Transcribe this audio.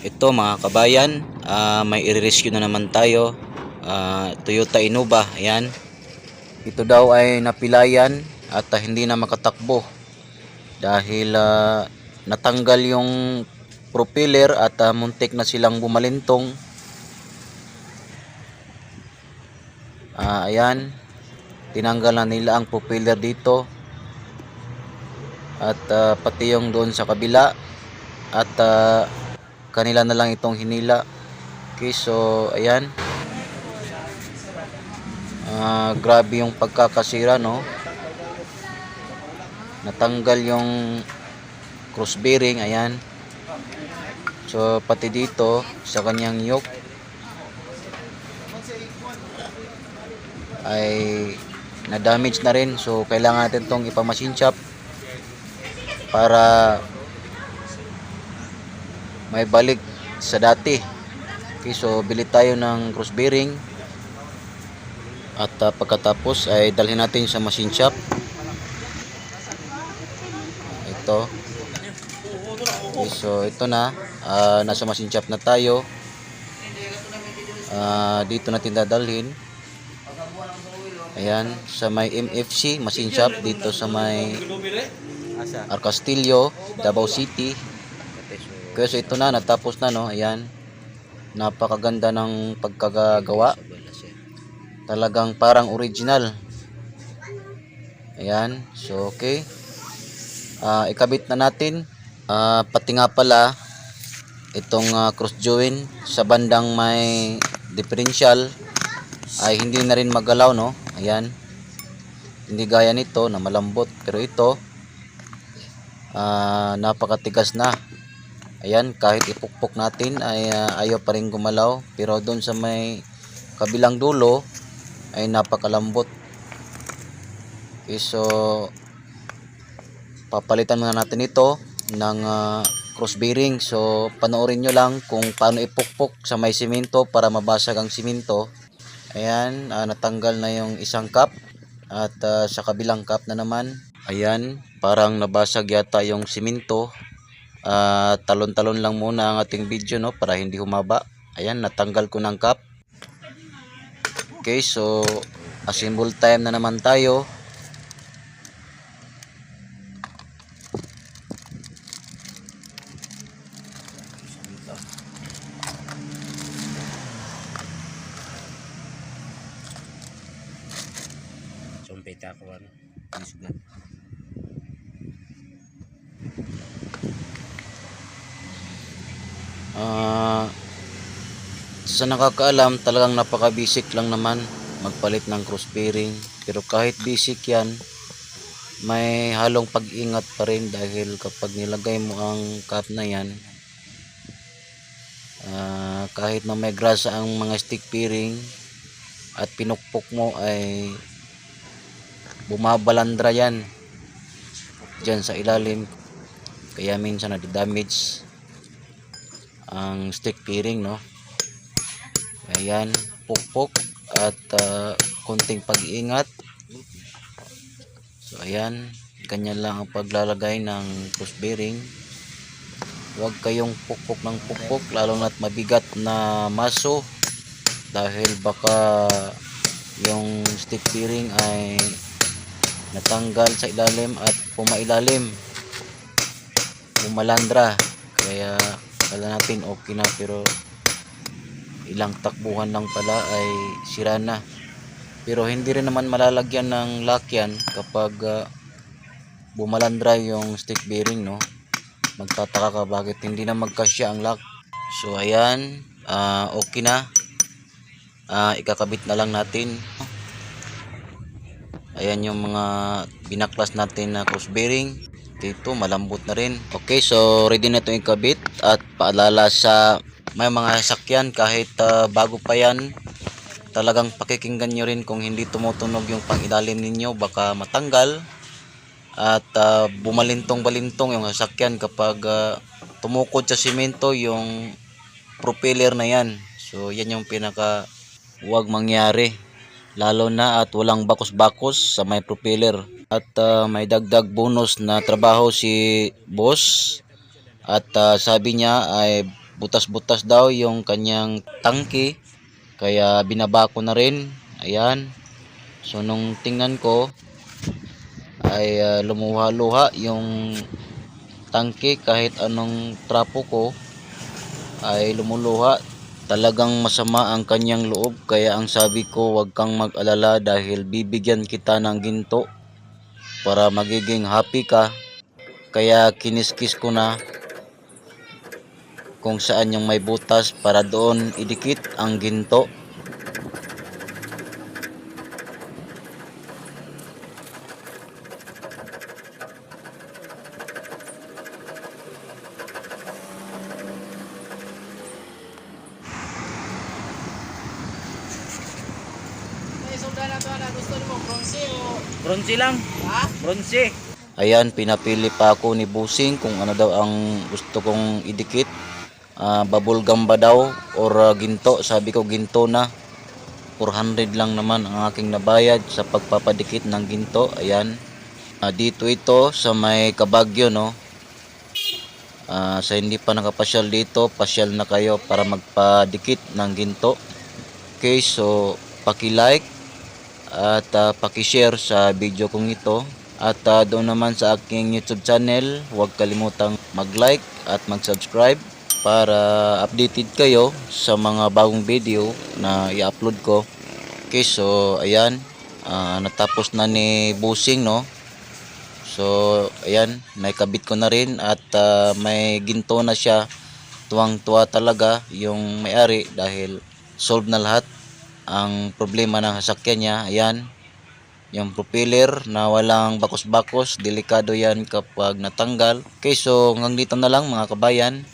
Ito mga kabayan, ah, may i-rescue na naman tayo. Ah, Toyota Innova, ayan. Ito daw ay napilayan at ah, hindi na makatakbo dahil ah, natanggal yung propeller at ah, muntik na silang bumalintong. Ah, ayan, tinanggal na nila ang propeller dito at ah, pati yung doon sa kabila at ah, kanila na lang itong hinila. Okay so ayan. Ah, grabe yung pagkakasira no? Natanggal yung cross bearing ayan. So pati dito sa kanyang yoke ay na damage na rin. So kailangan natin tong ipamachine shop para may balik sa dati. Okay so bili tayo ng cross bearing. At ah, pagkatapos ay dalhin natin sa machine shop. Ito. Okay, so ito na. Ah, nasa machine shop na tayo. Ah, dito natin dadalhin. Ayan sa may MFC machine shop dito sa may Arcastillo Davao City kaya so ito na natapos na no? Ayan. Napakaganda ng pagkagagawa. Talagang parang original. Ayan so okay. Ah, ikabit na natin. Ah, pati nga pala itong ah, cross join sa bandang may differential ay hindi na rin magalaw no? Ayan. Hindi gaya nito na malambot pero ito ah, napakatigas na ayan kahit ipukpok natin ay ah, ayaw pa rin gumalaw. Pero doon sa may kabilang dulo ay napakalambot. Okay, so papalitan muna natin ito ng ah, cross bearing. So panoorin nyo lang kung paano ipukpok sa may simento para mabasag ang simento. Ayan ah, natanggal na yung isang cup at ah, sa kabilang cup na naman. Ayan parang nabasag yata yung simento Ah, talon-talon lang muna ang ating video no para hindi humaba ayan natanggal ko ng cup okay so assemble time na naman tayo Sumpit ako ano. Isugat. Ah, sa nakakaalam, talagang napaka-basic lang naman magpalit ng cross bearing. Pero kahit basic yan, may halong pag-ingat pa rin dahil kapag nilagay mo ang cap na yan, ah, kahit na may grasa ang mga stick bearing at pinukpok mo ay bumabalandra yan dyan sa ilalim kaya minsan na-damage ang stick bearing no? Ayan pukpok at ah, konting pag-iingat. So ayan ganyan lang ang paglalagay ng cross bearing. Huwag kayong pukpok ng pukpok lalo na't mabigat na maso dahil baka yung stick bearing ay natanggal sa ilalim at pumailalim. Bumalandra. Kaya kala natin okay na pero ilang takbuhan lang pala ay sira na. Pero hindi rin naman malalagyan ng lakyan kapag ah, bumalandra yung stick bearing no? Magtataka ka bakit hindi na magkasya ang lock. So ayan ah, okay na. Ah, ikakabit na lang natin. Ayan yung mga binaklas natin na cross bearing dito malambot na rin. Okay so ready na itong ikabit at paalala sa may mga sakyan kahit ah, bago pa yan talagang pakikinggan nyo rin kung hindi tumutunog yung pangilalim ninyo. Baka matanggal at ah, bumalintong balintong yung sasakyan kapag ah, tumukod sa simento yung propeller na yan. So yan yung pinaka huwag mangyari lalo na at walang bakos-bakos sa may propeller at ah, may dagdag bonus na trabaho si boss. At ah, sabi niya ay butas-butas daw yung kanyang tangke kaya binaba ko na rin. Ayan. So nung tingnan ko ay ah, lumuha-luha yung tangke kahit anong trapo ko. Ay lumuluha. Talagang masama ang kanyang loob. Kaya ang sabi ko wag kang mag-alala dahil bibigyan kita ng ginto para magiging happy ka. Kaya kiniskis ko na kung saan yung may butas para doon idikit ang ginto Bronze lang. Ha? Bronze. Ayan, pinapili pa ako ni Busing kung ano daw ang gusto kong idikit. Ah, bubble gum ba daw or ah, ginto? Sabi ko ginto na. 400 lang naman ang aking nabayad sa pagpapadikit ng ginto. Ayan. Ah, dito ito sa may Kabagyo, no? Ah, sa hindi pa nakapasyal dito, pasyal na kayo para magpadikit ng ginto. Okay, so paki-like at uh, paki-share sa video kong ito. At ah, doon naman sa aking YouTube channel, huwag kalimutang mag-like at mag-subscribe para updated kayo sa mga bagong video na i-upload ko. Okay, so ayan, ah, natapos na ni Busing, no? So, ayan, naikabit ko na rin at ah, may ginto na siya. Tuwang-tuwa talaga yung may-ari dahil solve na lahat ang problema ng sasakyan niya. Ayan, yung propeller na walang bakos-bakos, delikado yan kapag natanggal. Okay, so hanggang dito na lang mga kabayan.